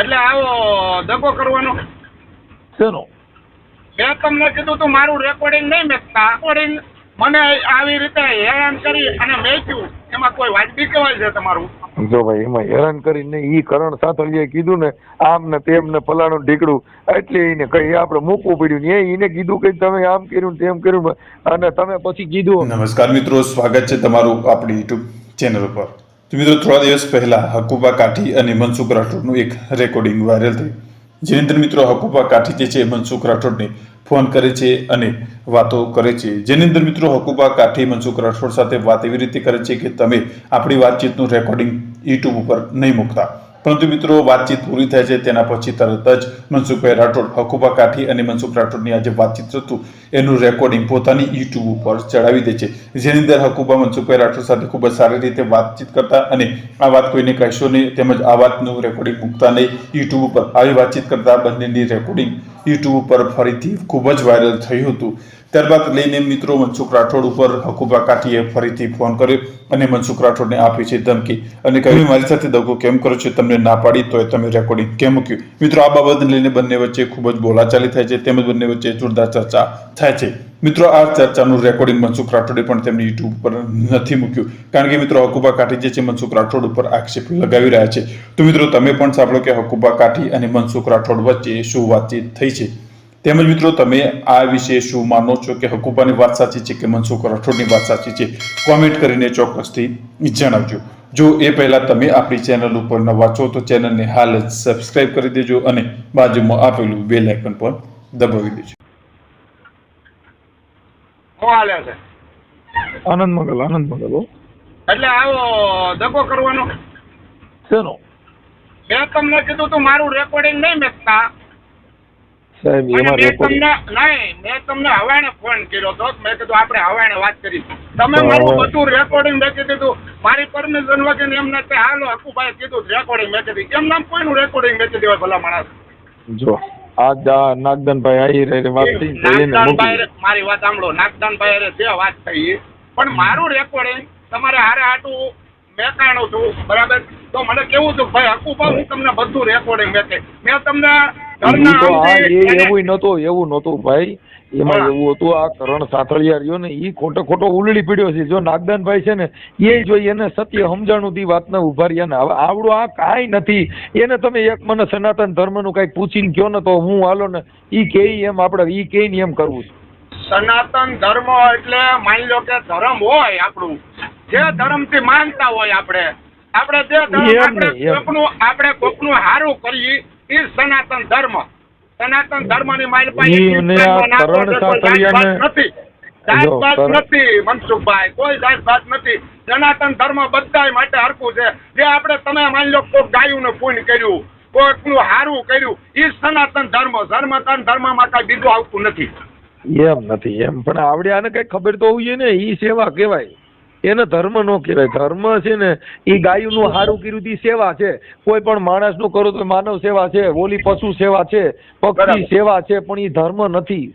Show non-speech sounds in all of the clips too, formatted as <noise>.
એટલે આવો દગો કરવાનો. શેનો? મેં તમને કીધું તું મારું રેકોર્ડિંગ નહીં મેકતા. રેકોર્ડિંગ મને આવી રીતે હેરાન કરી અને મેચ્યું એમાં કોઈ વાજબી કહેવાય છે તમારું? જો ભાઈ એમાં હેરાન કરીને ઈ કરણ સાથળીએ કીધું ને આમ ને તેમ ને ફલાણું ઢીકડું એટલે એને કઈ આપણે મૂકવું પડ્યું ને એને કીધું કે તમે આમ કર્યું ને તેમ કર્યું અને તમે પછી કીધું. નમસ્કાર મિત્રો સ્વાગત છે તમારું આપણી યુટ્યુબ ચેનલ ઉપર. તો મિત્રો, થોડા દિવસ પહેલા હકુબા કાઠી અને મનસુખ રાઠોડનું એક રેકોર્ડિંગ વાયરલ થયું. જેની અંદર મિત્રો, હકુબા કાઠી જે છે, મનસુખ રાઠોડને ફોન કરે છે અને વાતો કરે છે. જેની અંદર મિત્રો, હકુબા કાઠી, મનસુખ રાઠોડ સાથે વાત એવી રીતે કરે છે કે તમે આપણી વાતચીતનું રેકોર્ડિંગ યુટ્યુબ ઉપર નહીં મૂકતા. પરંતુ મિત્રો, વાતચીત પૂરી થાય છે, તેના પછી તરત જ મનસુખભાઈ રાઠોડ હકુબા કાઠી અને મનસુખ રાઠોડની આજે વાતચીત હતું. એનું રેકોર્ડિંગ પોતાની યુટ્યુબ ઉપર ચડાવી દે છે. જેની અંદર હકુબા મનસુખભાઈ રાઠોડ સાથે ખૂબ જ સારી રીતે વાતચીત કરતા અને આ વાત કોઈને કહેશો નહીં, તેમજ આ વાતનું રેકોર્ડિંગ મૂકતા નહીં. યુટ્યુબ ઉપર આવી વાતચીત કરતા બંનેની રેકોર્ડિંગ યુટ્યુબ ઉપર ફરીથી ખૂબ જ વાયરલ થયું હતું. ત્યારબાદ લઈને મિત્રો મનસુખ રાઠોડ ઉપર હકુબા કાઠીએ ફરીથી ફોન કર્યો અને મનસુખ રાઠોડને આપી છે ધમકી અને કહ્યું મારી સાથે દગો કેમ કરો છો? તમને ના પાડી તોય તમે રેકોર્ડિંગ કેમ મૂક્યું? મિત્રો, આ બાબતને લઈને બંને વચ્ચે ખૂબ જ બોલાચાલી થાય છે. તેમજ બંને વચ્ચે જોરદાર ચર્ચા થાય છે. મિત્રો, આ ચર્ચાનું રેકોર્ડિંગ મનસુખ રાઠોડે પણ તેમની યુટ્યુબ પર નથી મૂક્યું. કારણ કે મિત્રો, હકુબા કાઠી જે છે, મનસુખ રાઠોડ ઉપર આક્ષેપ લગાવી રહ્યા છે. તો મિત્રો, તમે પણ સાંભળો કે હકુબા કાઠી અને મનસુખ રાઠોડ વચ્ચે શું વાતચીત થઈ છે. તેમજ મિત્રો તમે આ વિશે શું માનો છો કે હકુબાની વાત સાચી છે કે મનસુખ રાઠોડની વાત સાચી છે? કોમેન્ટ કરીને ચોક્કસથી જણાવજો. જો એ પહેલાં તમે આપણી ચેનલ ઉપર નવા છો તો ચેનલને હાલ જ સબસ્ક્રાઈબ કરી દેજો અને બાજુમાં આપેલું બેલ આઇકન પણ દબાવી દેજો. આનંદ મંગલ આનંદ મંગલ એટલે આવો દગો કરવાનો. શેનો? મેં તમને કીધું તું મારું રેકોર્ડિંગ નહીં મેકતા સાહેબ એમાં મેં રેકોર્ડિંગ મેં તમને ફોન કર્યો તો મેં કીધું આપણે હવાણે વાત કરી તમે મારું બધું રેકોર્ડિંગ મેં કીધું મારી પરમિશન વગર એમને તે હાલો હકુભાઈ કીધું રેકોર્ડિંગ મેં કીધું એમ નામ કોઈનું રેકોર્ડિંગ મેં કીધું હોય ભલા માણસ? જો આ નાગદાનભાઈ આવી રહી વાત થઈ મારી વાત સાંભળો નાગદાનભાઈ જે વાત થઈ પણ મારું રેકોર્ડિંગ તમારે હારે હાટું મેકાણું છું બરાબર? તો મને કેવું હતું ભાઈ હકુભા હું તમને બધું રેકોર્ડિંગ મેકે મેં તમને એવું નહોતું એવું નતું ભાઈ. એમાં એવું હતું આ કરણ સાથળિયા રહ્યો ને એ ખોટો ખોટો ઉલડી પડ્યો છે. જો નાગદાનભાઈ છે ને એ જોઈએ એને સત્ય સમજાણું થી વાતને ઊભા રહ્યા ને હવે આવડું આ કાંઈ નથી. એને તમે એક મને સનાતન ધર્મનું કાંઈક પૂછીને કયો ને તો હું હાલો ને એ કે એમ આપણે એ કે એમ કરવું છે. સનાતન ધર્મ એટલે માની લો કે ધર્મ હોય આપણું. જે ધર્મથી માનતા હોય આપણે. આપણે જે ધર્મ આપણે. કોકનું આપણે કોકનું હારું કરીએ એ સનાતન ધર્મ સનાતન ધર્મની કોઈ જાતભાત નથી જાતભાત નથી મનસુખભાઈ કોઈ જાતભાત નથી સનાતન ધર્મ બધાય માટે હરખું છે. જે આપણે તમે માની લો કોક ગાયું પુણ્ય કર્યું કોકનું હારું કર્યું એ સનાતન ધર્મ સનાતન ધર્મમાં કઈ બીજું આવતું નથી. એમ નથી એમ. પણ આવડે આને કઈ ખબર તો હોવી ને ઈ સેવા કહેવાય. એને ધર્મ નો કહેવાય. ધર્મ છે ને એ ગાયનું હારું કર્યું સેવા છે. કોઈ પણ માણસનું કરું તો માનવ સેવા છે ઓલી પશુ સેવા છે પક્ષી સેવા છે પણ એ ધર્મ નથી.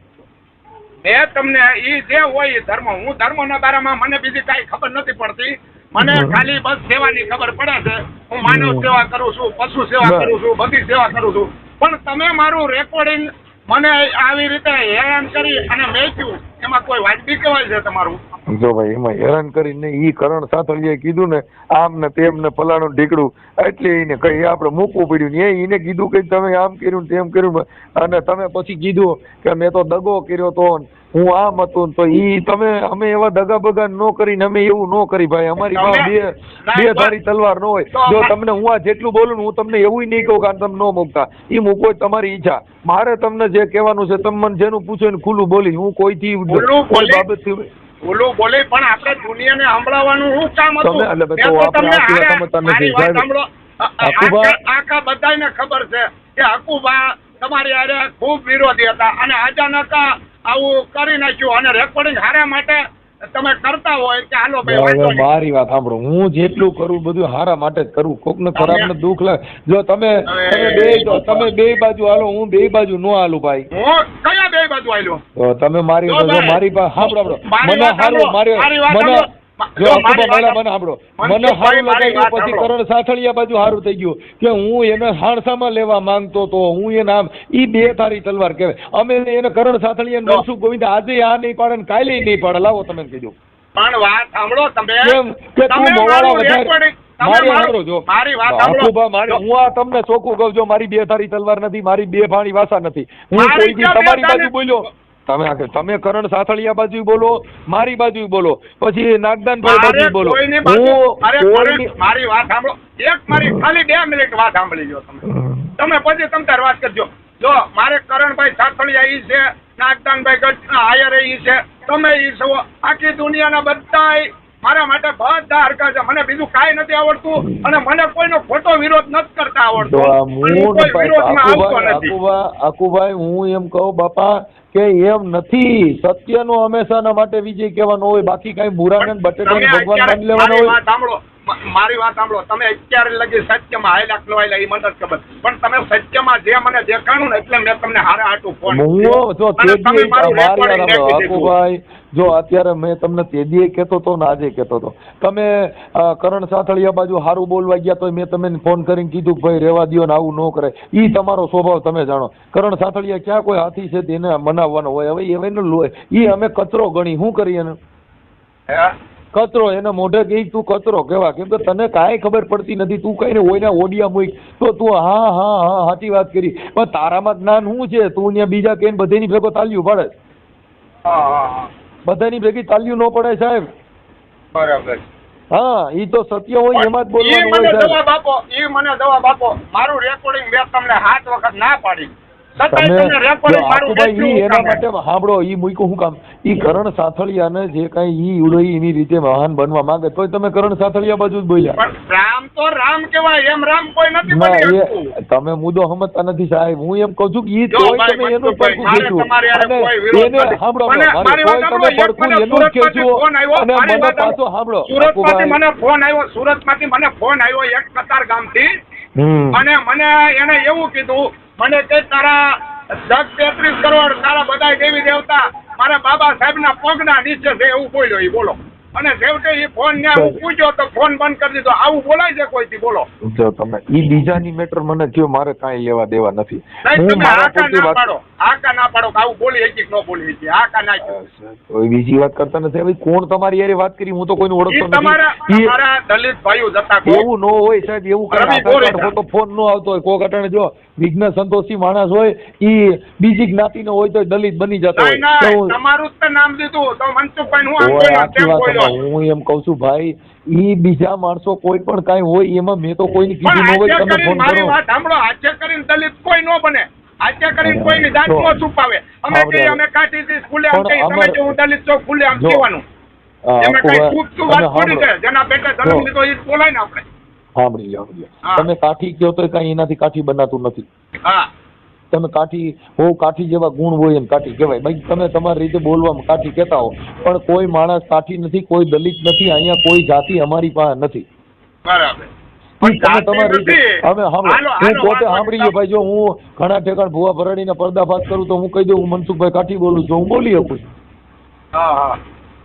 મેં તમને એ જે હોય ધર્મ. હું ધર્મના બારામાં મને બીજી કાંઈ ખબર નથી પડતી. મને ખાલી બસ સેવાની ખબર પડે છે. હું માનવ સેવા કરું છું પશુ સેવા કરું છું બધી સેવા કરું છું. પણ તમે મારું રેકોર્ડિંગ મને આવી રીતે હેરાન કરી અને મેચ્યું એમાં કોઈ વાજબી કહેવાય છે તમારું? જો ભાઈ એમાં હેરાન કરીને ઈ કરણ સાથળીએ કીધું ને આમ ને તેમ ને ફલાણું ઢીકડું એટલે એને કઈ આપણે મૂકવું પડ્યું ને એને કીધું કે તમે આમ કર્યું તેમ કર્યું અને તમે પછી કીધું કે મેં તો દગો કર્યો તો હું આમ હતું તો ઈ તમે અમે એવા દગા બગા ન કરીને અમે એવું ન કરી ભાઈ અમારી પાસે બે બે ધારી તલવાર ન હોય. તો જો તમને હું આ જેટલું બોલું હું તમને એવું નહીં કહું કે તમે ન મૂકતા. ઈ મૂકો તમારી ઈચ્છા. મારે તમને જે કહેવાનું છે તમે મને જેનું પૂછો એને ખુલ્લું બોલી હું કોઈથી કોઈ? બાબતથી બોલું બોલી પણ આપણે દુનિયાને સંભળાવવાનું શું કામ હતું તમે- એટલે મેં તો તો આપણે તમને આખી વાત હારે- સમજતા નથી. મારી વાત સાંભળો. આખા બધાયને ખબર છે કે હકુબા તમારી આરે ખૂબ વિરોધી હતા અને અચાનક આવું કરી નાખ્યું અને રેકોર્ડિંગ હારા માટે તમે કરતા હોય કે હાલો ભાઈ વાંધો નહીં. મારી વાત સાંભળો હું જેટલું કરું બધું હારા માટે જ કરું કોક ને ખરાબ ને દુઃખ લાગે જો તમે તમે બે તમે બે બાજુ હાલો હું બે બાજુ નો હાલું ભાઈ હું કયા બે બાજુ હાલ્યો તમે મારી મારી સાંભળો સાંભળો. મને હારું મારી મને. જો મને મને સાંભળો. મને સારું લગાડ્યું પછી કરણ સાથળિયા બાજુ સારું થઈ ગયું કે હું એને હાણસામાં લેવા માંગતો તો હું એ નામ ઈ બે તારી તલવાર કહેવાય. અમે એને કરણ સાથળિયા. મનસુખ ગોવિંદ આજે આ નહીં પાડે ને કાલે નહીં પાડે. લાવો તમે કીધું પણ વાત સાંભળો તમે. કેમ? કે તું તમે મોવાળા વધારે મારી સાંભળો જો. મારી વાત સાંભળો. મારી હું આ તમને ચોખ્ખું કહું મારી બે તારી તલવાર નથી મારી બે ભાણી વાસા નથી. હું કોઈ તમારી બાજુ બોલ્યો? તમે આગળ તમે કરણ સાથળિયા બાજુ બોલો મારી બાજુ બોલો પછી નાગદાનભાઈ બાજુ બોલો. હું મારે વાત સાંભળો. એક મારી ખાલી બે મિનિટ વાત સાંભળી જો તમે. તમે પછી તમ તાર વાત કરજો. જો મારે કરણભાઈ સાથળિયા ઈ છે નાગદાનભાઈ ગઢ આયર ઈ છે તમે ઈ છો. આખી દુનિયાના બધાય મારા માટે બધા હરકા છે. મને બીજું કાંઈ નથી આવડતું અને મને કોઈનો ખોટો વિરોધ નથી કરતા આવડતો. હું એમ કહું બાપા કે એમ નથી. સત્યનો હંમેશાના માટે વિજય કહેવાનો હોય બાકી કઈ મુરાને ને બટેટા ને ભગવાન માની લેવાનો હોય. સાંભળો. મારી વાત સાંભળો. તમે અત્યારે લગી સત્યમાં હાયલા કે નો હાયલા એ મને ખબર. પણ તમે સત્યમાં જે મને દેખાણું ને એટલે મેં તમને હારે આટું ફોન જો અત્યારે મેં તમને તેદીએ કહેતો હતો ને આજે કહેતો હતો તમે કરણ સાથળિયા બાજુ સારું બોલવા ગયા તો મેં તમને ફોન કરીને કીધું ભાઈ રહેવા દો ને આવું ન કરે. એ તમારો સ્વભાવ તમે જાણો. કરણ સાથળિયા ક્યાં કોઈ હાથી છે તેને મનાવવાનો હોય? હવે એને ઈ અમે કચરો ગણી. શું કરીએ ને હે? કચરો એને મોઢે કહી તું કચરો કેવા? કેમ કે તને કાંઈ ખબર પડતી નથી તું કઈને ઓયના ઓડિયા મૂક. તો તું હા હા હા સાચી વાત કરી. પણ તારામાં જ્ઞાન શું છે? તું ત્યાં બીજા કેન બધેની ભેગો તાલ્યું પડે. હા, હા, હા. બધાની ભેગી તાલ્યું ન પડે સાહેબ. બરાબર. હા ઈ તો સત્ય હોય એમાં જ બોલવાનું હોય સાહેબ. જવાબ આપો ઈ મને દવા બાપો મારું રેકોર્ડિંગ મેં તમને સાત વખત ના પાડી. સાંભળો ઈ મૂક્યું શું કામ? ઈ કરણ સાથળિયાને જે કઈ ઈ ઉડો એની રીતે મહાન બનવા માંગે તોય તમે કરણ સાથળિયા બાજુ જ બોલ્યા. રામ તો રામ કેવાય એમ રામ કોઈ નથી બની તમે મુદ્દો સમજતા નથી સાહેબ હું એમ કહું છું કે ઈ તોય તમે એનું પડખું અને એને સાંભળો મારે વાત તમે પડખું એનું આવ્યો. અને મને પાછો સાંભળો. સુરતમાંથી મને ફોન આવ્યો સુરતમાંથી મને ફોન આવ્યો એક કતાર ગામથી. થી અને મને એને એવું કીધું મને કે તારા દસ તેત્રીસ કરોડ તારા બધા દેવી દેવતા મારા બાબા સાહેબના પગના નીચે છે, એવું બોલ્યો એ બોલો. અને છેવટે એ ફોન ને પૂછ્યો તો ફોન બંધ કરી દીધો. આવું બોલાય છે કોઈથી? બોલો. જો તમે ઈ બીજાની મેટર મને કયો મારે કાંઈ લેવા દેવા નથી. તમે આકા ના પાડો. આકા ના પાડો કે આવું બોલી હતી ન બોલી હતી આકા ના કોઈ બીજી વાત કરતા નથી. હવે કોણ તમારી યારે વાત કરી? હું તો કોઈને ઓળખતો નથી. તમારા દલિત ભાઈઓ જતા એવું ન હોય સાહેબ એવું કઈ ગોરેચા. ફોટો ફોન નો આવતો હોય. કોક અટાણે જો વિઘ્ન સંતોષી માણસ હોય ઈ બીજી જ્ઞાતિનો હોય તો દલિત બની જતો હોય. તો તમારું જ નામ દીધું તો મનસુખભાઈ હું આમ ઓય, હું એમ કઉ છું ભાઈ ઈ બીજા માણસો કોઈ પણ કાંઈ હોય એમાં મેં તો કોઈને કીધું ન હોય તમે ફોન કરો. વાત સાંભળો હાથે કરીને દલિત કોઈ ન બને હાથે કરીને કોઈની જાત ન છુપાવે. અમે કહીએ અમે કાઢી હતી ખુલ્લે આમ કહીએ, તમે જો હું દલિત છું ખુલ્લે આમ કહેવાનું. એમાં કઈ આખું ખૂટતું વાત થોડી છે? જેના પેટે જો. લીધો એ બોલાય ને આપણે. સાંભળી લો સાંભળી લો. હા. તમે કાઠી કયો તો કઈ એનાથી કાઠી બનાતું નથી. હા. તમે કાઠી હો કાઠી જેવા ગુણ હોય એમ કાઠી કહેવાય. બાકી તમે તમારી રીતે બોલવામાં કાઠી કહેતા હો. પણ કોઈ માણસ કાઠી નથી કોઈ દલિત નથી અહીંયા કોઈ જાતિ અમારી પાસે નથી. બરાબર. હું પોતે સાંભળી ગયો ભાઈ. જો હું ઘણા ઠેકાણ ભુવા ભરાડીને પર્દાફાશ કરું તો હું કહી દઉં હું મનસુખભાઈ કાઠી બોલું છું. હું બોલી શકું છું. હા હા.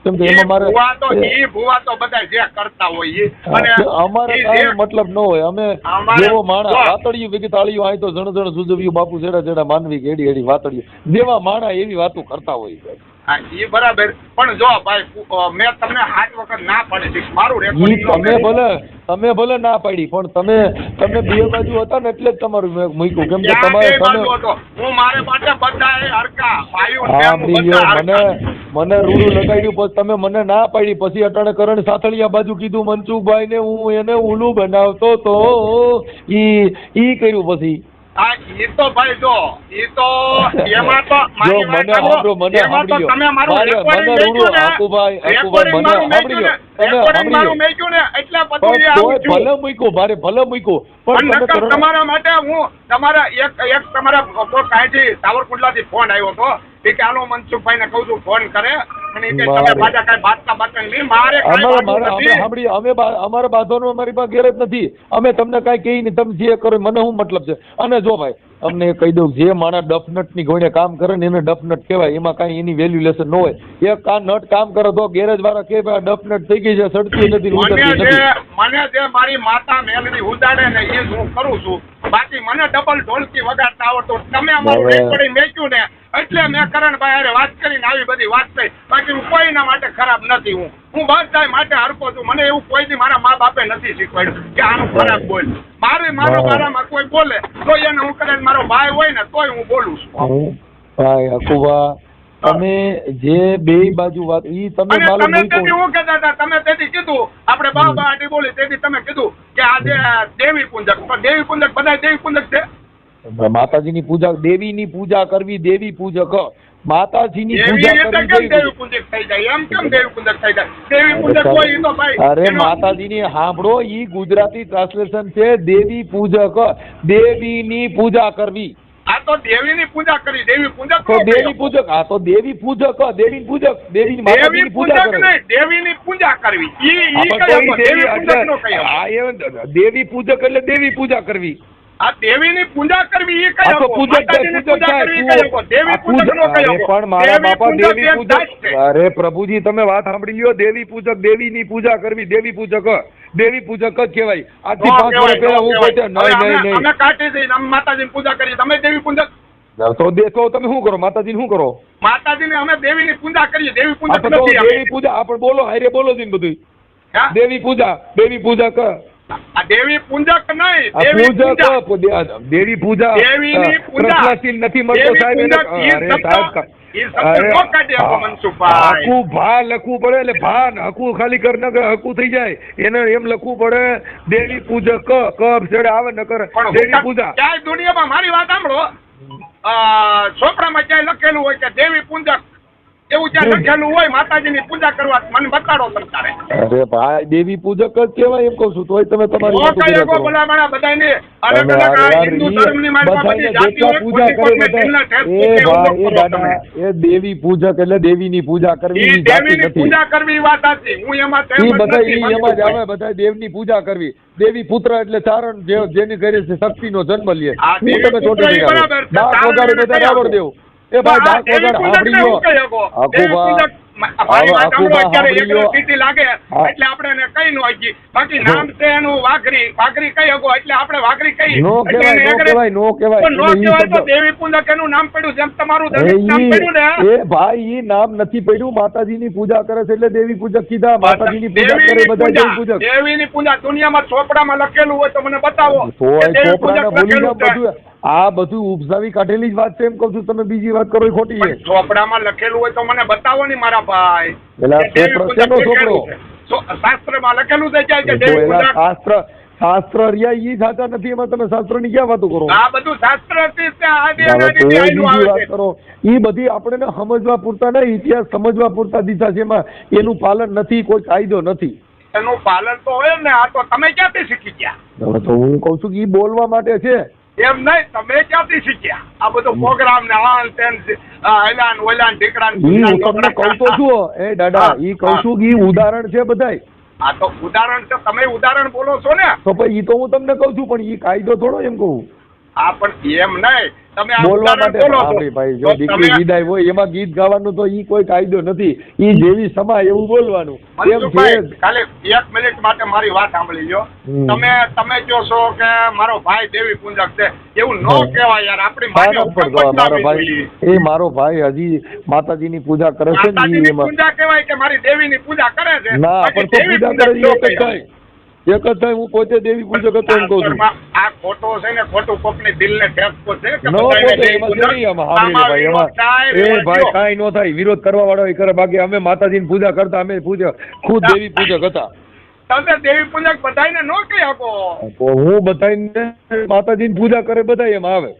કેમ કે એમાં મારે ભુવા તો ઈ ભુવા તો બધા જે કરતા હોય ઈ. અને અમારે કાંઈ મતલબ ન હોય. અમે જેવો માણા વાતળિયું ભેગી તાળીયું આય તો જણ જણ સુજવ્યું બાપુ જેડા જેડા માનવી કેડી એડી એડી વાતળિયું જેવા માણા એવી વાતો કરતા હોય. હા ઈ બરાબર. પણ જો ભાઈ મેં તમને સાત વખત ના પાડી મારું રેકોર્ડિંગ તમે ભલે તમે ભલે ના પાડી પણ તમે તમે બે બાજુ હતા ને એટલે જ તમારું મેં મૂક્યું. કેમ કે તમારે તમે હું મારે માટે બધાએ હરખા હા બહેનો બીજો બધા મને. મને રૂડું લગાડ્યું પછી તમે મને ના પાડી. પછી અટાણે કરણ સાથળિયા બાજુ કીધું મનસુખભાઈ ને હું એને ઉલું બનાવતો તો. ઈ ઈ કર્યું પછી. હા ઈ તો ભાઈ જો ઈ તો એમાં તો <laughs> જો મને સાંભળો. મને એમાં તમે મારું મારે recording મને મેક્યું રૂડું ને, આકુભાઈ આકુભાઈ મને મારું સાંભળી મેક્યું લો ને, તમે recording મારું સાંભળી ને, એટલે બધું આવું ભલે મૂક્યું મારે ભલે મૂક્યું પણ પણ નકર તમારા માટે હું તમારા એક એક તમારા કોઈ કાંઈથી સાવરકુંડલાથી ફોન આવ્યો હતો. એ કે હાલો મનસુખભાઈને કહું છું ફોન કરે. અને એ કે તમે મારે- પાછા કાંઈ બાતતા બાતતા નહીં. મારે કાંઈ અમારે વાંધો મારે અમે નથી. સાંભળી અમે બા- અમારા બાંધવાનો અમારી પાસે ઘેર નથી. અમે તમને કાંઈ કહી નહીં. તમે જે કરો મને શું મતલબ છે? અને જો ભાઈ અમને કહી દઉં જે માણસ ડફનટની કામ કરે ને એને ડફનટ કહેવાય એમાં કાંઈ એની વેલ્યુલેશન ન હોય. એક આ નટ કામ કરે તો ગેરેજ વાળા કે ભાઈ ડફનટ થઈ ગઈ છે સડતી નથી મને જે મારી માતા મેલડી ઉદાડે ને એ હું કરું છું. બાકી મને ડબલ ઢોલકી વગાડતા આવડતું. તમે અમારું રેકોર્ડિંગ મેક્યું ને એટલે મેં કરણભાઈ અરે વાત કરીને આવી બધી વાત થઈ. બાકી હું કોઈના માટે ખરાબ નથી હું. હું બધા માટે હરકો છું. મને એવું કોઈ મારા મા બાપે નથી શીખવાડ્યું કે આનું ખરાબ બોલ. મારે મારો બારામાં કોઈ બોલે તો એને હું કરે મારો ભાઈ હોય ને તોય હું બોલું છું. ભાઈ હકુબા તમે જે બે બાજુ વાત ઈ તમે માલુમ તમે તેથી હું કહેતા હતા તમે તેથી કીધું આપણે બા બા આટી બોલી તેથી તમે કીધું કે આજે દેવી પુંજક પણ દેવી પુંજક બધા દેવી પુંજક છે? માતાજીની પૂજા દેવીની પૂજા કરવી દેવી પૂજક. માતાજીની પૂજા કરવી દેવી દેવી થઈ જાય? એમ કેમ દેવી પુંજક થઈ જાય? દેવી પુંજક હોય તો ભાઈ અરે માતાજીની સાંભળો ઈ ગુજરાતી ટ્રાન્સલેશન છે દેવી પૂજક. દેવીની પૂજા કરવી. આ તો દેવીની પૂજા કરી દેવી પૂજક તો દેવી પૂજક આ તો દેવી પૂજક દેવી પૂજક દેવી માતાજીની પૂજા કરવી. દેવીની પૂજા કરવી. ઈ ઈ દેવી પૂજક નો દેવી પૂજક એટલે દેવી પૂજા કરવી. આ દેવીની પૂજા કરવી પૂજા દેવી નો અરે પણ મારા બાપા દેવી પૂજક અરે પ્રભુજી તમે વાત સાંભળી લ્યો. દેવી પૂજક દેવીની પૂજા કરવી દેવી પૂજક દેવી પૂજક જ કહેવાય. આજથી પાંચ વર્ષ પહેલા હું. પોતે નહીં નહીં નહીં. અમે કાઢી દઈને અમે માતાજીની પૂજા કરીએ. તમે દેવી પૂજક? તો દેખો તમે શું કરો? માતાજી શું કરો? માતાજીની અમે દેવીની પૂજા કરીએ. દેવી અમે. દેવી પૂજા આપણે બોલો હારે બોલો છે બધું દેવી પૂજા દેવી પૂજા કર. દેવી પૂજક નહીં દેવી પૂજા દેવીની પૂજા. નથી મળતો સાહેબ. હકુ ભા લખવું પડે એટલે ભા હકુ ખાલી કર નકર હકુ થઈ જાય એને એમ લખવું પડે દેવી પૂજક ક ક આવે નકર દેવી પૂજા ક્યાંય દુનિયામાં મારી વાત સાંભળો ચોપડામાં ક્યાંય લખેલું હોય કે દેવી પૂજક એવું જ્યાં લખેલું હોય માતાજીની પૂજા કરવા મને બતાડો સરકારે. અરે ભાઈ દેવી પૂજક જ કહેવાય એમ કહું છું તોય તમે તમારી નો વાતો કઈ કર્યા એકો કરો. અલગ અલગ આ હિન્દુ ધર્મની મારી બધી જાતિ પૂજા કરે બધા. એ ભાઈ એ દાદા એ દેવી પૂજક એટલે દેવીની પૂજા કરવી જાતિ નથી. પૂજા કરવી વાત હું એમાં સહેમત બધા નથી, એમાં જ આવે. બધા દેવની પૂજા કરવી. દેવી પુત્ર એટલે ચારણ જેની કરે છે શક્તિનો જન્મ લે. હું તમે પુત્ર ચોટી ઈ બરાબર છે. ડાક ચારણ વગાડે બધા રાવણ દેવ. એ ભાઈ તો આ ડાક વગાડ દેવી પૂજક સાંભળી ને લો હું કહી શકો? દેવી આખુબા પૂજક મ- મારી વાત સાંભળો, આખુબા અત્યારે સાંભળી એકલો લો સીટી લાગે એટલે આપણે એને કઈ નો હકી બાકી નામ છે એનું વાઘરી. વાઘરી કહી શકો એટલે આપણે વાઘરી કહી નો કહેવાય, નો કહેવાય, નો કહેવાય. નો કહેવાય તો દેવી પૂજક એનું નામ પડ્યું જેમ તમારું એ નામ પડ્યું ને? એ ભાઈ ઈ નામ નથી પડ્યું. માતાજીની પૂજા કરે છે એટલે દેવી પૂજક કીધા. માતાજીની પૂજા કરે બધા દેવી પૂજક. દેવીની પૂજા. દુનિયામાં ચોપડામાં લખેલું હોય તો મને બતાવો દેવી ચોપડાને ભૂલી. બધું આ બધું ઉપસાવી કાઢેલી જ વાત છે એમ કહું છું તમે બીજી વાત કરો એ ખોટી છે ચોપડામાં લખેલું હોય તો મને બતાવો ને મારા ભાઈ. પેલા ચોપડો શેનો લખેલું ચોપડો? છે. તો શાસ્ત્રમાં લખેલું છે ક્યાંય કે શાસ્ત્ર શાસ્ત્ર રહ્યા ઈ સાચા નથી એમાં તમે શાસ્ત્રની ક્યાં વાતો કરો? આ બધું શાસ્ત્ર બીજી વાત કરો. ઈ બધી આપણે સમજવા પૂરતા નહીં ઇતિહાસ સમજવા પૂરતા દીધા છે એમાં એનું પાલન નથી કોઈ કાયદો નથી. એનું પાલન તો હોય ને આ તો તમે ક્યાંથી શીખી ગયા? તો હું કહું છું કે ઈ બોલવા માટે છે. એમ નહીં તમે ક્યાંથી શીખ્યા? આ બધો પ્રોગ્રામ ને આન તેન એલાન ઓલાન ઈ હું તમને કહું તો છું એ દાદા ઈ કહું છું કે ઉદાહરણ છે બધાય. આ તો ઉદાહરણ છે તમે ઉદાહરણ બોલો છો ને. તો ભાઈ ઈ તો હું તમને કહું છું પણ ઈ કાયદો થોડો એમ કહું. આ પણ એમ નહીં. તમે બોલવા માટે આપણી ભાઈ જો દીકરી વિદાય હોય એમાં ગીત ગાવાનું તો ઈ કોઈ કાયદો નથી. ઈ જેવી સમા એવું બોલવાનું. એમ છે? ખાલી એક મિનિટ માટે મારી વાત સાંભળી લો તમે તમે જો છો કે મારો ભાઈ દેવી પૂંજક છે એવું ન. કહેવાય યાર. આપણી માની હુકમ મારો ભાઈ. એ મારો ભાઈ હજી માતાજીની પૂજા કરે છે ને એમાં. પૂજા કહેવાય કે મારી દેવીની પૂજા કરે છે? ના પણ તો પૂજા કરે પૂજક ઈ એક જ ન થાય એક જ થાય હું પોતે દેવી પૂજક હતો એમ કહું છું. આ ખોટો છે ને ખોટું કોકની દિલને ઠેસ પહોંચે કે ન બધાયને એમાં જરી આમાં સાંભળી ભાઈ વિરોધ એમાં એ ભાઈ થયો. કાંઈ થાય વિરોધ કરવા વાળો એ કરે બાકી અમે માતાજીની પૂજા કરતા અમે પૂજા ખુદ દેવી પૂજક હતા. તમે દેવી પૂજક બધાયને નો કહી શકો. તો હું બધાને માતાજીની પૂજા કરે બધા એમ આવે.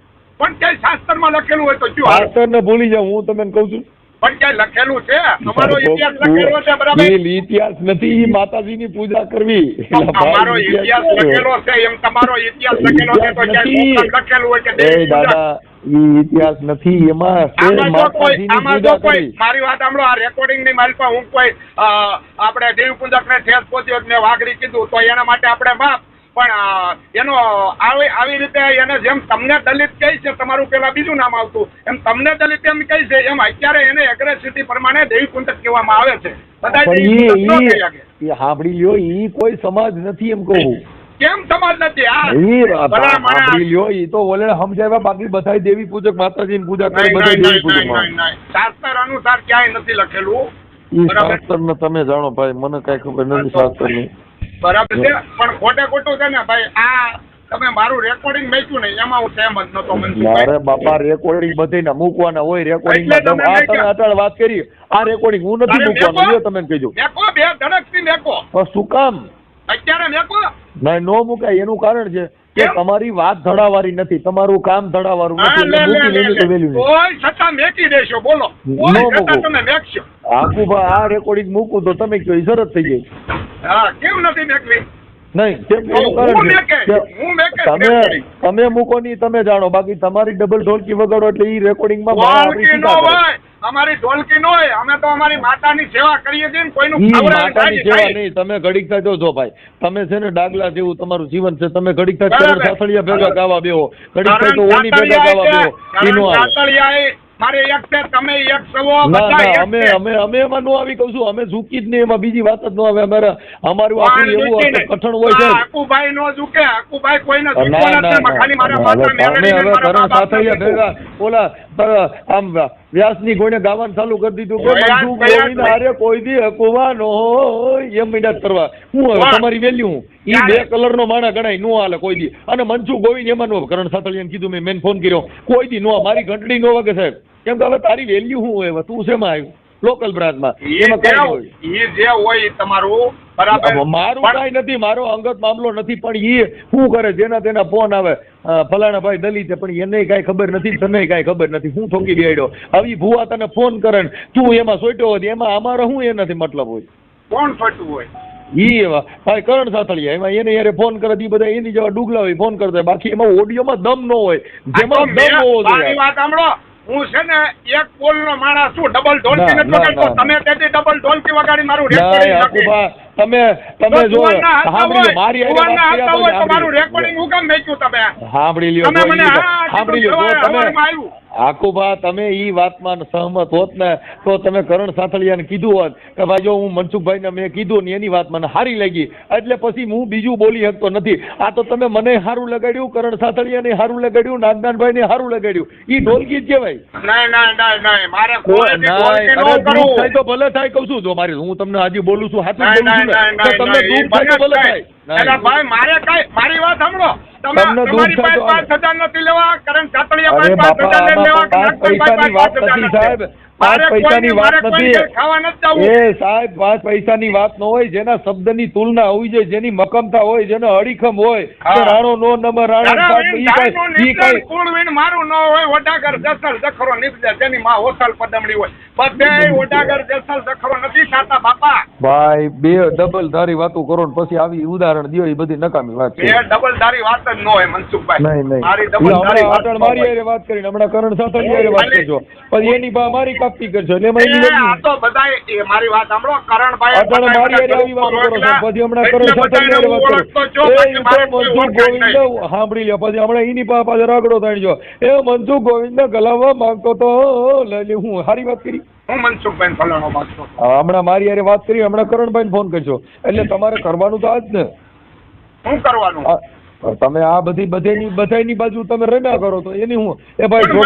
પણ ક્યાંય શાસ્ત્રમાં લખેલું હોય તો હાલો. ને ભૂલી જાઉં હું તમને કહું છું. પણ ક્યાંય લખેલું છે અમારો ઇતિહાસ લખેલો છે બરાબર? એ ઇતિહાસ નથી માતાજીની પૂજા કરવી. અમારો ઇતિહાસ લખેલો છે એમ તમારો ઇતિહાસ લખેલો છે તો ક્યાંય લખેલું હોય કે દેવી દાદા ઇતિહાસ નથી એમાં આમાં જો કોઈ મારી વાત સાંભળો આ રેકોર્ડિંગની મારી પાસે હું કોઈ આપણે દેવી પૂજક ને ઠેસ પહોંચ્યો વાઘરી કીધું તો એના માટે આપણે માફ પણ એનો આવી રીતે એને જેમ તમને દલિત કહે છે તમારું પેલા બીજું નામ આવતું. એમ તમને દલિત એમ કહે છે એમ અત્યારે એને એગ્રેસિટી પ્રમાણે દેવી કુંતક કહેવામાં આવે છે. ન સાંભળી લ્યો ઈ કોઈ સમાજ નથી એમ કહું. કેમ સમાજ નથી? સાંભળી લ્યો ઈ તો ઓલે સમજાવ્યા બાકી બધા દેવી પૂજક માતાજીની પૂજા કરે બધા દેવી પૂજક નહીં, માં નહીં, નહીં. શાસ્ત્ર અનુસાર ક્યાંય નથી લખેલું. ઈ તમે જાણો ભાઈ મને કઈ ખબર નથી શાસ્ત્રની બરાબર છે? પણ ખોટે ખોટું છે ને ભાઈ આ તમે મારું રેકોર્ડિંગ મેચ્યું ને એમાં હું સહેમત નતો મારે બાપા રેકોર્ડિંગ બધીના મૂકવાના હોય રેકોર્ડિંગમાં આ તમે વાત કરી આ રેકોર્ડિંગ હું નથી મૂકવાનું મેકો? તમે કહીજો. મેકો બે ધડકથી મેકો. શું કામ? અત્યારે મેકો. નહીં નો મુકાય એનું કારણ છે. કે તમારી વાત ધડાવાળી નથી તમારું કામ ધડાવાળું નથી. કોઈ છતાં મેકી દેશો બોલો. તમે મેકશો. આખું આ રેકોર્ડિંગ મૂકું તો તમે કયો ઇજરત શરત થઈ ગઈ. હા કેમ નથી મેકવી? નહીં તમે તમે મૂકો નહીં તમે જાણો. બાકી તમારી ડબલ ઢોલકી વગાડો એટલે એ રેકોર્ડિંગમાં આપણી અમારી ઢોલકી નો હોય અમે તો અમારી માતાની સેવા કરીએ છીએ ને કોઈનું માતાની સેવા નહીં તમે ઘડીક થાય જોજો ભાઈ. તમે છે ને ડાગલા જેવું તમારું જીવન છે તમે ઘડીક થાય સાસળિયા ભેગા ગાવા બેહો. ઘડીક થાય તો ઓની ભેગા ગાવા બેહો. એ મારે એક છે તમે એક છો બધા અમે અમે અમે એમાં નો આવી કહું છું અમે ઝૂકી જ નહીં એમાં બીજી વાત જ નો આવે. અમારા અમારું આખું એવું કઠણ હોય છે. હા, હકુભાઈ નો ઝૂકે હકુભાઈ કોઈને ના ઝૂકવો ના નથી. ના. ખાલી મારા માતા મારા ભેગા. ઓલા આમ વ્યાસની કોઈને ગાવાનું ચાલુ કરી દીધું. કે મંજુ ગોવિંદ હારે કોઈ દી હકવાનો નો એમ મીડા કરવા. હું હવે તમારી વેલ્યુ હું. ઈ બે કલર નો માણા ગણાય નો હાલે કોઈ દી. અને મંજુ ગોવિંદ એમાં નો કરણ સાતળિયાને કીધું મેં મેન ફોન કર્યો. કોઈ દી નો મારી ઘંટડી નો વાગે સાહેબ. કેમ કે હવે તારી વેલ્યુ હું હવે તું શેમાં આવ્યું? લોકલ બ્રાન્ચમાં એમાં કઈ જે- હોય તમારું બરાબર. મારું પણ નથી મારો અંગત મામલો નથી પણ એ શું કરે જેના તેના ફોન આવે. ફલાણા ભાઈ દલી છે પણ એને કાંઈ ખબર નથી તને કાંઈ ખબર નથી હું ઠોકી બેડ્યો. આવી ભૂવા તને ફોન કરે તું એમાં સોટ્યો હોય એમાં અમારે શું એનાથી મતલબ હોય? કોણ ફટવું હોય? ઈ એવા ભાઈ કરણ સાથળિયા એમાં એને યારે ફોન કરે ઈ બધા એની જેવા ડુગલા હોય ફોન કરતા બાકી એમાં ઓડિયોમાં દમ ન હોય. જેમાં દમ હોવો જોઈએ. વાત સાંભળો. હું છે ને એક બોલ નો માણસ છું. ડબલ ઢોલકી નથી વગાડતો. તમે તેથી ડબલ ઢોલકી વગાડી મારું રેકોર્ડિંગ તમે તમે જો સાંભળી મારી સાંભળી રેકોર્ડિંગ લો. હું કેમ મેક્યું તમે. સાંભળી લ્યો સાંભળી લ્યો તમે આકુભા તમે ઈ વાતમાં સહમત હોત ને તો તમે કરણ સાથળિયાને કીધું હોત કે ભાઈ જો હું મનસુખભાઈને મેં કીધું ને એની વાત મને સારી લાગી એટલે પછી હું બીજું બોલી શકતો નથી. આ તો તમે મને સારું લગાડ્યું કરણ સાથળિયાને સારું લગાડ્યું નાગદાનભાઈને સારું લગાડ્યું. ઈ ઢોલકી જ કહેવાય. તો ભલે થાય કહું છું જો મારી હું તમને હજી બોલું છું હાથું બોલું છું ભાઈ. મારે કઈ મારી વાત સાંભળો. તમે તમને તમારી પાસે પાંચ હજાર નથી લેવા કારણ ચાતળિયા અરે પાસે પાંચ હજાર નથી લેવા પૈસાની વાત નથી. સાહેબ. પાંચ પૈસાની વાત નથી. એ સાહેબ પાંચ પૈસાની વાત ન હોય જેના શબ્દની તુલના હોવી જોઈએ જેની મકમતા હોય જેનો અડીખમ હોય રાણો નો નંબર રાણો મારું ન હોય ઓડાગર જસલ જખરો નીપજે જેની માં હોસલ પદમડી હોય. બધે ઓડાગર જસલ જખરો નથી ખાતા બાપા. ભાઈ બે ડબલ ધારી વાતો કરો ને પછી આવી ઉદાહરણ દ્યો એ બધી નકામી વાત છે. ડબલ ધારી વાત જ ન હોય મનસુખભાઈ. નહીં નહીં. મારી ડબલ ધારી વાત મારી વાત કરીને હમણાં કરણ સાથે વાત કરજો. પછી એની બા મારી કાપી કરશો એટલે આ તો બધાય મારી વાત સાંભળો. કરણભાઈ અટલ મારી બધા આવી વાતો કરો છો. પછી હમણાં કરણ બધાયને સાતળિયા હારે હું વાત કરો એ બાકી મારે તો કોઈ મનસુખ ગોવિંદ સાંભળી લ્યો પછી હમણાં એની પાસે રગડો થાણજો એ મનસુખ ગોવિંદ ગલાવવા માંગતો તો લઈ હું સારી વાત કરી. હમણાં મારી યારે વાત કરી હમણાં કરણભાઈ ફોન કરજો. એટલે તમારે કરવાનું તો આજ ને. શું કરવાનું? તમે આ બધી બધેની બધાયની બાજુ તમે રમ્યા કરો તો એની હું એ ભાઈ જો,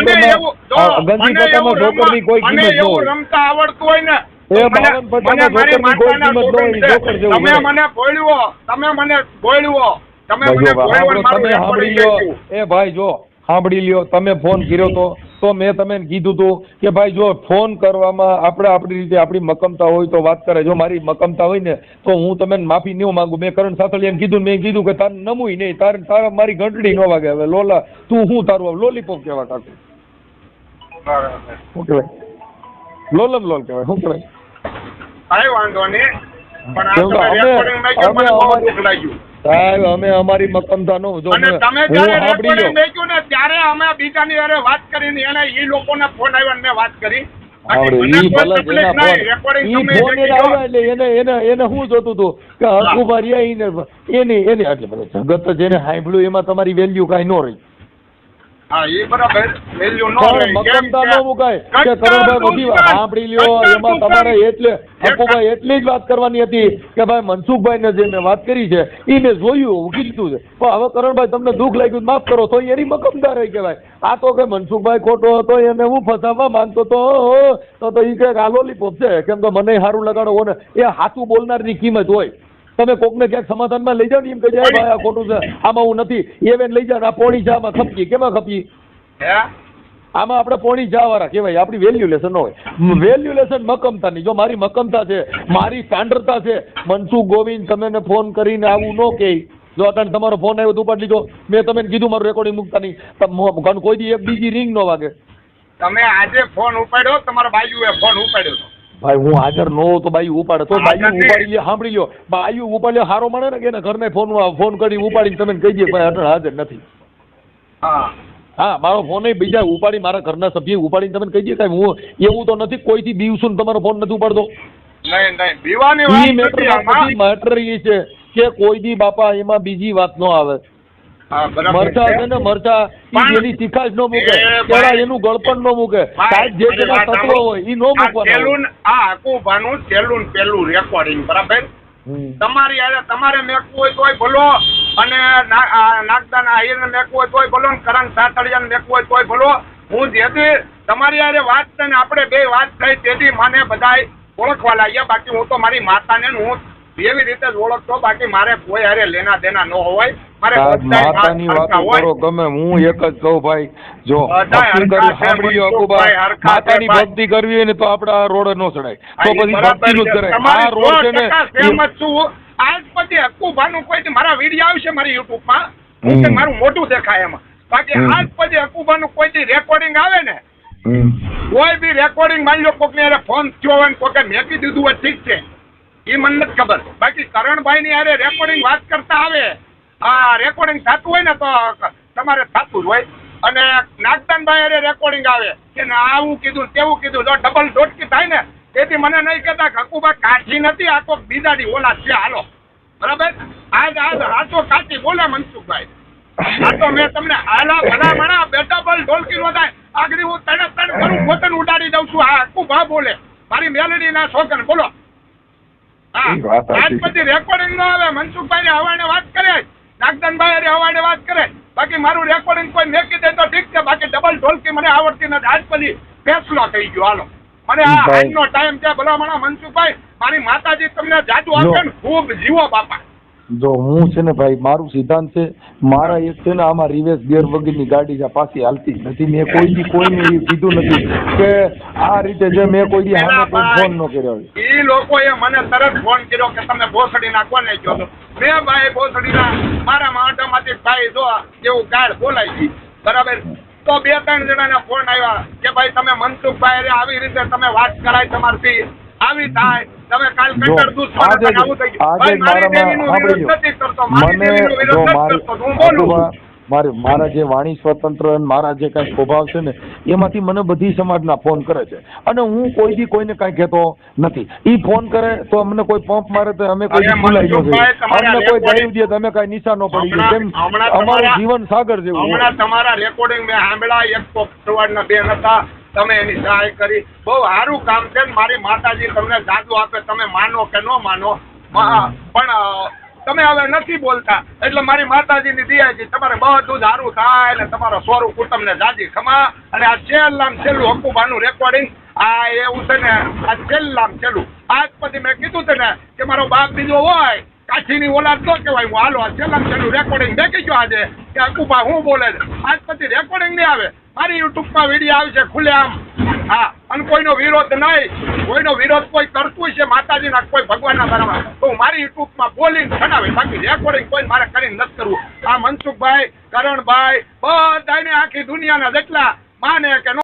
ગંજી મને પતામાં કોઈ કિંમત ન હોય. રમતા આવડતું હોય ને એ બાવન પચાસમાં મને કોઈ કિંમત ન હોય, સોગંદ જેવું તમે મને બોલ્યો તમે મને બોલ્યો તમે મને જો બોલ્યો સાંભળો, ને મારું તમે સાંભળી લ્યો. એ ભાઈ જો સાંભળી લ્યો. તમે ફોન કર્યો તો તો મેં તમે કીધું હતું કે ભાઈ જો ફોન કરવામાં આપણે આપણી રીતે આપણી મકમતા હોય તો વાત કરે. જો મારી મકમતા હોય ને તો હું તમે માફી નહીં માંગુ. મેં કરણ સાતળિયાને કીધું મેં કીધું કે તારે નમુય નહીં. તારે તારા મારી ઘંટડી ન વાગે હવે. લોલા તું હું તારું લોલીપોપ કહેવા કાકુ. શું કહેવાય? લોલમ લોલ કહેવાય. શું કહેવાય? કાંઈ વાંધો નહીં. પણ આ અમે- અમારી-. સાહેબ અમે અમારી મકમતા નો અને તમે જયારે ને ત્યારે અમે બીજાની હારે વાત કરીને એને ઈ લોકોના ફોન આવ્યા ને મેં વાત કરી. એમાં તમારી વેલ્યુ કઈ ન રહી. હા એ બરાબર. વેલ્યુ નો પણ રહે. કેમ મક્કમતા કે ન મુકાય. કે કરણભાઈ બધી વાત સાંભળી લ્યો એમાં તમારે એટલે હકુભાઈ એટલી જ વાત કરવાની હતી કે ભાઈ મનસુખભાઈને જે મેં વાત કરી છે એ મેં જોયું હું કીધું છે. પણ હવે કરણભાઈ તમને દુઃખ લાગ્યું માફ કરો તો એની મકમદાર રહી કહેવાય. આ તો કે મનસુખભાઈ ખોટો હતો એને હું ફસાવવા માંગતો તો તો એ કે આ લોલીપોપ છે કેમ કે મને સારું લગાડો ને એ હાથું બોલનારની કિંમત હોય. તમે કોકને ક્યાંક સમાધાનમાં લઈ જાઓ ને એમ કે જાય ભાઈ આ ખોટું છે. આમાં હું નથી. એવેન લઈ જાઓ આ પોણી ચા આમાં ખપકી કેમાં ખપકી આમાં આપણે પોણી ચા વાળા કહેવાય. આપણી વેલ્યુલેશન હોય. વેલ્યુલેશન મકમતાની જો મારી મકમતા છે મારી સ્ટાન્ડર્ડતા છે મનસુખ ગોવિંદ તમે ફોન કરીને આવું ન કહે. જો અત્યારે તમારો ફોન આવ્યો તો ઉપાડી લીધો. મેં તમે કીધું મારું રેકોર્ડિંગ મૂકતા નહીં. કોઈ દી એક બીજી રિંગ ન વાગે. તમે આજે ફોન ઉપાડ્યો? તમારા બાજુએ ફોન ઉપાડ્યો. ભાઈ હું હાજર નો તો બાયું ઉપાડે. તો બાયું ઉપાડી લે સાંભળી લ્યો. બાયું ઉપાડી લે હારો મળે ને કે ઘરને ફોન ફોન કરી ઉપાડીને તમે કહી દે ભાઈ અટાણે હાજર નથી. હા. હા મારો ફોન બીજા ઉપાડી મારા ઘરના સભ્ય ઉપાડીને તમે કહી દે કાંઈ હું એવું તો નથી કોઈથી બીવશું ને તમારો ફોન નથી ઉપાડતો. મેટર ઈ છે કે કોઈ દી બાપા એમાં બીજી વાત નો આવે. મરચા છે. ને મરચા એની તીખાશ નો મૂકે એ પેલા એનું ગળપણ ન મૂકે જે વાત તત્વો. હોય ઈ નો આ મૂકવાના હોય. સેલૂન આ હકુભાનું પેલું રેકોર્ડિંગ બરાબર તમારી તમારે મેકવું હોય તોય ભલો અને આ નાગદાના મેકવું હોય તોય ભલો કરણ સાતડિયાને મેકવું હોય તોય ભલો હું જેથી તમારી આરે વાત છે ને આપણે બે વાત થઈ તેથી મને બધાય ઓળખવા લાગ્યા બાકી હું તો મારી માતાને ને હું એવી રીતે જ ઓળખતો બાકી મારે કોઈ હારે લેના દેના ન હોય. મારે માતાની વાતો કરો ગમે હું એક જ કહું ભાઈ જો ભક્તિ હરખા કરવી છે, સાંભળી લો મનસુખભાઈ અકુબા માતાની ભક્તિ કરવી હોય ને તો આપણે રોડ નો ચડાય. તો પછી બરાબર ભક્તિનું જ કરાય આ રોડ છે ને 100% સહેમત છું. આજ પછી હકુભાનું કોઈ મારા વીડિયો આવશે મારી યુટ્યુબ. મારું મોઢું દેખાય એમાં. બાકી આજ પછી હકુભાનું કોઈ દી રેકોર્ડિંગ આવે ને કોઈ બી રેકોર્ડિંગ માની લો હારે ફોન થયો હોય ને કોકે મેકી દીધું હોય ઠીક છે. એ મને નથી ખબર. બાકી કરણભાઈ ની અરે રેકોર્ડિંગ વાત કરતા આવે. આ રેકોર્ડિંગ થતું હોય ને તો તમારે થતું જ હોય. અને નાગદાનભાઈ અરે રેકોર્ડિંગ આવે. કે આવું કીધું, તેવું કીધું. જો ડબલ ડોટકી થાય ને, તેથી મને નહીં કહેતા કે હકુબા કાઠી નથી, આ કોઈક બીજાડી ઓલા છે. હાલો. બરાબર? આજ આજ હાચો કાચી બોલે મનસુખભાઈ. આ તો મેં તમને આલા ભલા મણા બેટા બલ ઢોલકી નો થાય. આગળ હું તને તને કરું, પોતન ઉડાડી દઉં છું. આ હકુબા બોલે. મારી મેલડી ના છોકર બોલો. આજ સાચી રેકોર્ડિંગ નો આવે મનસુખભાઈ ને હવાને વાત કરે. નાગદાનભાઈ અરે હવાને વાત કરે. બાકી મારું રેકોર્ડિંગ કોઈ મેકી દે તો ઠીક છે બાકી ડબલ ઢોલકી મને આવડતી નથી. આજ પછી ફેસલો થઈ ગયો. હાલો. મને આ આજનો ટાઈમ છે. ભલામણા મનસુખભાઈ મારી માતાજી તમને જાદુ. આપે ને ખૂબ જીવો બાપા. જો હું છે ને ભાઈ મારું સિદ્ધાંત છે મારા એક છે ને આમાં રિવેસ ગેર વગરની ગાડી છે પાછી હાલતી નથી. મેં કોઈ દી કોઈને એવું કીધું નથી કે આ રીતે જે મેં કોઈ દી સામે કોઈ ફોન ન કર્યો એ લોકોએ મને તરત ફોન કર્યો કે તમે ભોસડી નાખવા કહો છો મેં ભાઈ ભોસડીના મારા માટામાંથી ભાઈ જો એવું ગાળ બોલાય છે. બરાબર? તો બે ત્રણ જણાના ફોન આવ્યા કે ભાઈ તમે મનસુખભાઈ આવી રીતે તમે વાત કરાય તમારથી. આવી થાય. તમે કાલ કંટર દૂધ છો ને આજે તમે આવું થઈ ગયું. મારી દેવીનું વિરોધ નથી કરતો. મારી દેવીનું વિરોધ નથી કરતો. હું બોલું મારે મારા જે વાણી સ્વતંત્ર અને મારા જે કાંઈ સ્વભાવ છે ને એમાંથી મને બધી સમાજના ફોન કરે છે. અને હું કોઈ દી કોઈને કાંઈ કહેતો નથી. એ ફોન કરે તો અમને કોઈ પંપ મારે તો અમે કોઈ ભૂલાઈ તમારા અમને કોઈ recording- દે તો અમે કાંઈ નિશાનો પડી ગયો. કેમ? અમારું જીવન સાગર જેવું હમણાં તમારા રેકોર્ડિંગ મેં સાંભળ્યા. એક સવારના બેન હતા તમે એની સહાય કરી. બહુ સારું કામ છે ને મારી માતાજી તમને જાદુ આપે તમે માનો કે ન માનો. પણ તમે હવે નથી બોલતા. એટલે મારી માતાજીની દિયાજી તમારે બધું જ સારું થાય અને તમારો સોરું કુટુંબને જાજી ખમા. અને આ છેલ્લામ છેલ્લું હકુબાનું રેકોર્ડિંગ આ એવું છે ને આ છેલ્લામ છેલ્લું. આજ પછી મેં કીધું છે ને કે મારો બાપ બીજો હોય કાઠીની ઓલાદ ન કહેવાય. હું હાલો છેલ્લા છેલ્લું રેકોર્ડિંગ દેખી ગયો આજે. કે અકુભા હું બોલે આજ પછી રેકોર્ડિંગ નહીં આવે. મારી યુટ્યુબમાં વીડિયો આવશે ખુલ્લે આમ હા, અને કોઈનો વિરોધ નહીં. કોઈનો વિરોધ કોઈ કરતું છે માતાજીના, કોઈ ભગવાનના ધર્મમાં તો હું મારી યુટ્યુબમાં બોલીને જણાવે બાકી રેકોર્ડિંગ કોઈ મારે કરીને નથી કરવું. આ મનસુખભાઈ, કરણભાઈ બધાને આખી દુનિયાના જેટલા માને કે